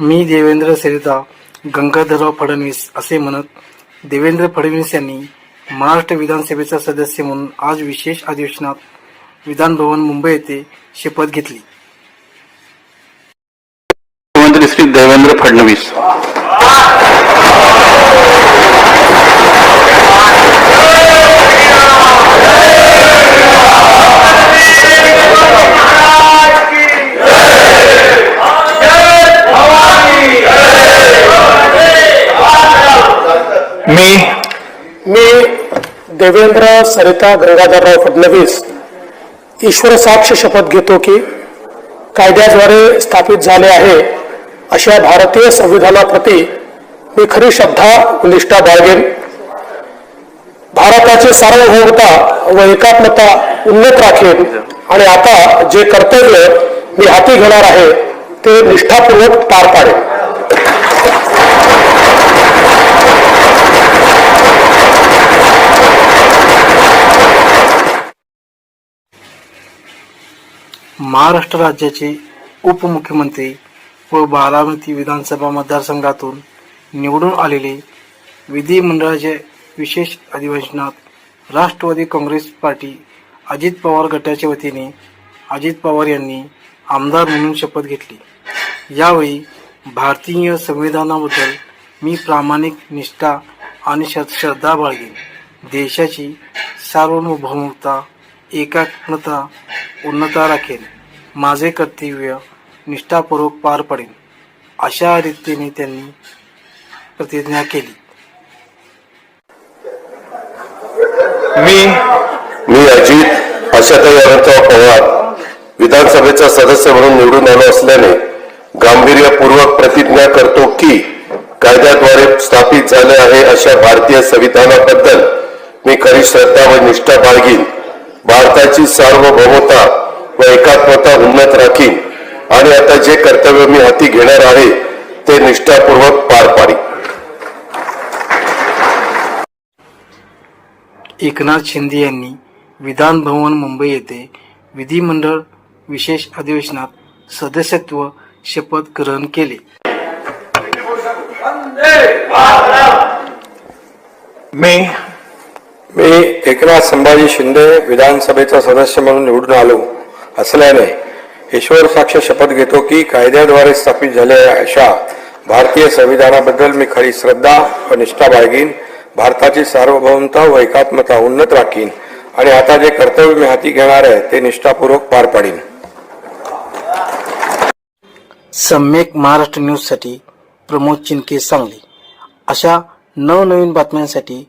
मी देवेंद्र सरिता गंगाधरराव फडणवीस असे म्हणत देवेंद्र फडणवीस यांनी महाराष्ट्र विधानसभेचा सदस्य म्हणून आज विशेष अधिवेशनात विधानभवन मुंबई येथे शपथ घेतली. मुख्यमंत्री श्री देवेंद्र फडणवीस. मी मी देवेंद्र सरिता गंगाधरराव फडणवीस ईश्वर साक्ष शपथ घेतो की कायद्याद्वारे स्थापित झाले आहे अशा भारतीय संविधानाप्रती मी खरी श्रद्धा निष्ठा बाळगेन. भारताची सार्वभौमता व एकात्मता उन्नत राखेन आणि आता जे कर्तव्य मी हाती घेणार आहे ते निष्ठापूर्वक पार पाडेन. महाराष्ट्र राज्याचे उपमुख्यमंत्री व बारामती विधानसभा मतदारसंघातून निवडून आलेले विधिमंडळाच्या विशेष अधिवेशनात राष्ट्रवादी काँग्रेस पार्टी अजित पवार गटाच्या वतीने अजित पवार यांनी आमदार म्हणून शपथ घेतली. यावेळी भारतीय संविधानाबद्दल मी प्रामाणिक निष्ठा आणि श्रद्धा बाळगेन. देशाची सार्वभौमता एकात्मता पूर्णता राखेन माझे कर्तव्य निष्ठापूर्वक पार पडेन अशा रीतीने त्यांनी प्रतिज्ञा केली. मी मी अजित आशाताई अनंतराव पवार विधानसभेचा सदस्य म्हणून निवडून आलो असल्याने गांभीर्यपूर्वक प्रतिज्ञा करतो की कायद्याद्वारे स्थापित झाले आहे अशा भारतीय संविधानाबद्दल मी खरी श्रद्धा व निष्ठा बाळगीन. भारताची सार्वभौमता व एकात्मता उन्नत राखीन. आणि आता जे कर्तव्य मी हाती घेणार आहे ते निष्ठापूर्वक पार पाडीन एकनाथ शिंदे यांनी विधान भवन मुंबई येथे विधिमंडळ विशेष अधिवेशनात सदस्यत्व शपथ ग्रहण केले. मी मी एकनाथ संभाजी शिंदे विधानसभेचा सदस्य म्हणून निवडून आलो. असल्याने ईश्वर साक्ष शपथ घेतो की कायद्याद्वारे स्थापित झालेल्या अशा भारतीय संविधानाबद्दल मी खरी श्रद्धा व निष्ठा बाळगीन भारताची सार्वभौमता व एकात्मता उन्नत राखीन आणि आता जे कर्तव्य मी हाती घेणार आहे ते निष्ठापूर्वक पार पाडीन. सम्यक महाराष्ट्र न्यूजसाठी प्रमोद चिनके सांगली. अशा नवनवीन बातम्यांसाठी